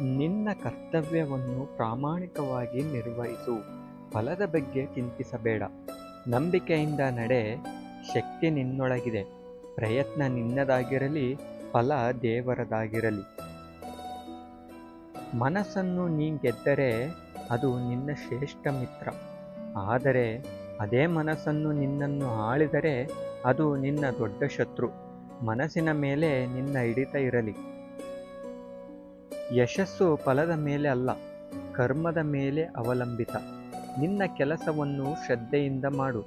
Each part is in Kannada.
ನಿನ್ನ ಕರ್ತವ್ಯವನ್ನು ಪ್ರಾಮಾಣಿಕವಾಗಿ ನಿರ್ವಹಿಸು. ಫಲದ ಬಗ್ಗೆ ಚಿಂತಿಸಬೇಡ. ನಂಬಿಕೆಯಿಂದ ನಡೆ. ಶಕ್ತಿ ನಿನ್ನೊಳಗಿದೆ. ಪ್ರಯತ್ನ ನಿನ್ನದಾಗಿರಲಿ, ಫಲ ದೇವರದಾಗಿರಲಿ. ಮನಸ್ಸನ್ನು ನೀ ಗೆದ್ದರೆ ಅದು ನಿನ್ನ ಶ್ರೇಷ್ಠ ಮಿತ್ರ. ಆದರೆ ಅದೇ ಮನಸ್ಸನ್ನು ನಿನ್ನನ್ನು ಆಳಿದರೆ ಅದು ನಿನ್ನ ದೊಡ್ಡ ಶತ್ರು. ಮನಸ್ಸಿನ ಮೇಲೆ ನಿನ್ನ ಹಿಡಿತ ಇರಲಿ. ಯಶಸ್ಸು ಫಲದ ಮೇಲೆ ಅಲ್ಲ, ಕರ್ಮದ ಮೇಲೆ ಅವಲಂಬಿತ. ನಿನ್ನ ಕೆಲಸವನ್ನು ಶ್ರದ್ಧೆಯಿಂದ ಮಾಡು,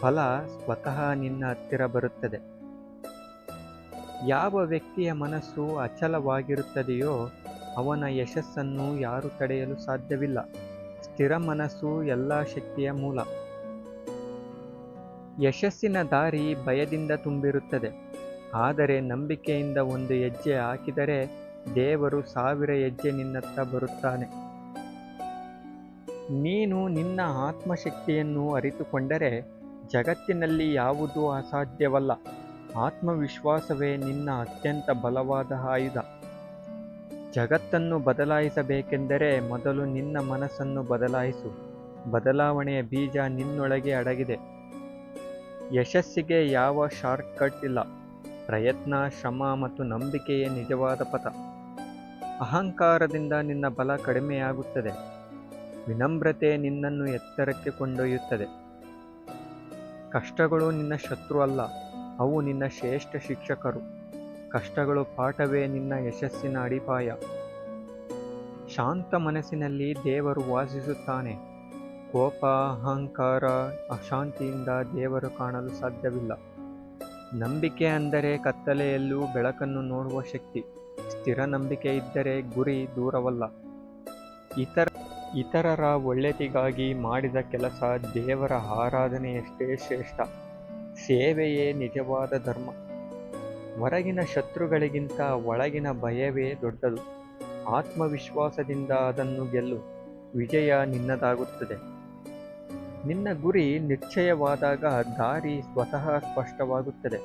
ಫಲ ಸ್ವತಃ ನಿನ್ನ ಹತ್ತಿರ ಬರುತ್ತದೆ. ಯಾವ ವ್ಯಕ್ತಿಯ ಮನಸ್ಸು ಅಚಲವಾಗಿರುತ್ತದೆಯೋ, ಅವನ ಯಶಸ್ಸನ್ನು ಯಾರು ತಡೆಯಲು ಸಾಧ್ಯವಿಲ್ಲ. ಸ್ಥಿರ ಮನಸ್ಸು ಎಲ್ಲ ಶಕ್ತಿಯ ಮೂಲ. ಯಶಸ್ಸಿನ ದಾರಿ ಭಯದಿಂದ ತುಂಬಿರುತ್ತದೆ. ಆದರೆ ನಂಬಿಕೆಯಿಂದ ಒಂದು ಹೆಜ್ಜೆ ಹಾಕಿದರೆ ದೇವರು ಸಾವಿರ ಹೆಜ್ಜೆ ನಿನ್ನತ್ತ ಬರುತ್ತಾನೆ. ನೀನು ನಿನ್ನ ಆತ್ಮಶಕ್ತಿಯನ್ನು ಅರಿತುಕೊಂಡರೆ ಜಗತ್ತಿನಲ್ಲಿ ಯಾವುದೂ ಅಸಾಧ್ಯವಲ್ಲ. ಆತ್ಮವಿಶ್ವಾಸವೇ ನಿನ್ನ ಅತ್ಯಂತ ಬಲವಾದ ಆಯುಧ. ಜಗತ್ತನ್ನು ಬದಲಾಯಿಸಬೇಕೆಂದರೆ ಮೊದಲು ನಿನ್ನ ಮನಸ್ಸನ್ನು ಬದಲಾಯಿಸು. ಬದಲಾವಣೆಯ ಬೀಜ ನಿನ್ನೊಳಗೆ ಅಡಗಿದೆ. ಯಶಸ್ಸಿಗೆ ಯಾವ ಶಾರ್ಟ್ಕಟ್ ಇಲ್ಲ. ಪ್ರಯತ್ನ ಶ್ರಮ ಮತ್ತು ನಂಬಿಕೆಯೇ ನಿಜವಾದ ಪಥ. ಅಹಂಕಾರದಿಂದ ನಿನ್ನ ಬಲ ಕಡಿಮೆಯಾಗುತ್ತದೆ. ವಿನಮ್ರತೆ ನಿನ್ನನ್ನು ಎತ್ತರಕ್ಕೆ ಕೊಂಡೊಯ್ಯುತ್ತದೆ. ಕಷ್ಟಗಳು ನಿನ್ನ ಶತ್ರು ಅಲ್ಲ, ಅವು ನಿನ್ನ ಶ್ರೇಷ್ಠ ಶಿಕ್ಷಕರು. ಕಷ್ಟಗಳು ಪಾಠವೇ ನಿನ್ನ ಯಶಸ್ಸಿನ ಅಡಿಪಾಯ. ಶಾಂತ ಮನಸ್ಸಿನಲ್ಲಿ ದೇವರು ವಾಸಿಸುತ್ತಾನೆ. ಕೋಪ, ಅಹಂಕಾರ, ಅಶಾಂತಿಯಿಂದ ದೇವರು ಕಾಣಲು ಸಾಧ್ಯವಿಲ್ಲ. ನಂಬಿಕೆ ಅಂದರೆ ಕತ್ತಲೆಯಲ್ಲೂ ಬೆಳಕನ್ನು ನೋಡುವ ಶಕ್ತಿ. ಸ್ಥಿರ ನಂಬಿಕೆ ಇದ್ದರೆ ಗುರಿ ದೂರವಲ್ಲ. ಇತರ, ಇತರರ ಒಳ್ಳೆತಿಗಾಗಿ ಮಾಡಿದ ಕೆಲಸ ದೇವರ ಆರಾಧನೆಯಷ್ಟೇ ಶ್ರೇಷ್ಠ. ಸೇವೆಯೇ ನಿಜವಾದ ಧರ್ಮ. ಹೊರಗಿನ ಶತ್ರುಗಳಿಗಿಂತ ಒಳಗಿನ ಭಯವೇ ದೊಡ್ಡದು. ಆತ್ಮವಿಶ್ವಾಸದಿಂದ ಅದನ್ನು ಗೆಲ್ಲು. ವಿಜಯ ನಿನ್ನದಾಗುತ್ತದೆ. ನಿನ್ನ ಗುರಿ ನಿಶ್ಚಯವಾದಾಗ ದಾರಿ ಸ್ವತಃ ಸ್ಪಷ್ಟವಾಗುತ್ತದೆ.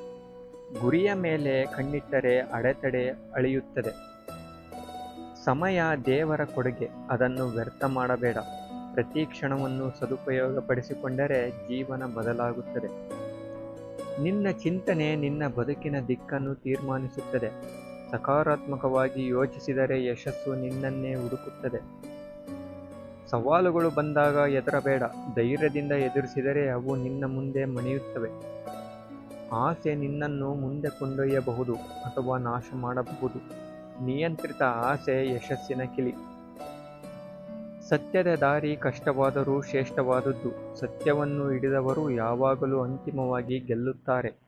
ಗುರಿಯ ಮೇಲೆ ಕಣ್ಣಿಟ್ಟರೆ ಅಡೆತಡೆ ಅಳೆಯುತ್ತದೆ. ಸಮಯ ದೇವರ ಕೊಡುಗೆ, ಅದನ್ನು ವ್ಯರ್ಥ ಮಾಡಬೇಡ. ಪ್ರತಿ ಕ್ಷಣವನ್ನು ಸದುಪಯೋಗಪಡಿಸಿಕೊಂಡರೆ ಜೀವನ ಬದಲಾಗುತ್ತದೆ. ನಿನ್ನ ಚಿಂತನೆ ನಿನ್ನ ಬದುಕಿನ ದಿಕ್ಕನ್ನು ತೀರ್ಮಾನಿಸುತ್ತದೆ. ಸಕಾರಾತ್ಮಕವಾಗಿ ಯೋಚಿಸಿದರೆ ಯಶಸ್ಸು ನಿನ್ನನ್ನೇ ಹುಡುಕುತ್ತದೆ. ಸವಾಲುಗಳು ಬಂದಾಗ ಹೆದರಬೇಡ ಧೈರ್ಯದಿಂದ ಎದುರಿಸಿದರೆ ಅವು ನಿನ್ನ ಮುಂದೆ ಮಣಿಯುತ್ತವೆ. ಆಸೆ ನಿನ್ನನ್ನು ಮುಂದೆ ಕೊಂಡೊಯ್ಯಬಹುದು ಅಥವಾ ನಾಶ ಮಾಡಬಹುದು. ನಿಯಂತ್ರಿತ ಆಸೆ ಯಶಸ್ಸಿನ ಕಿಲಿ. ಸತ್ಯದ ದಾರಿ ಕಷ್ಟವಾದರೂ ಶ್ರೇಷ್ಠವಾದದ್ದು. ಸತ್ಯವನ್ನು ಹಿಡಿದವರು ಯಾವಾಗಲೂ ಅಂತಿಮವಾಗಿ ಗೆಲ್ಲುತ್ತಾರೆ.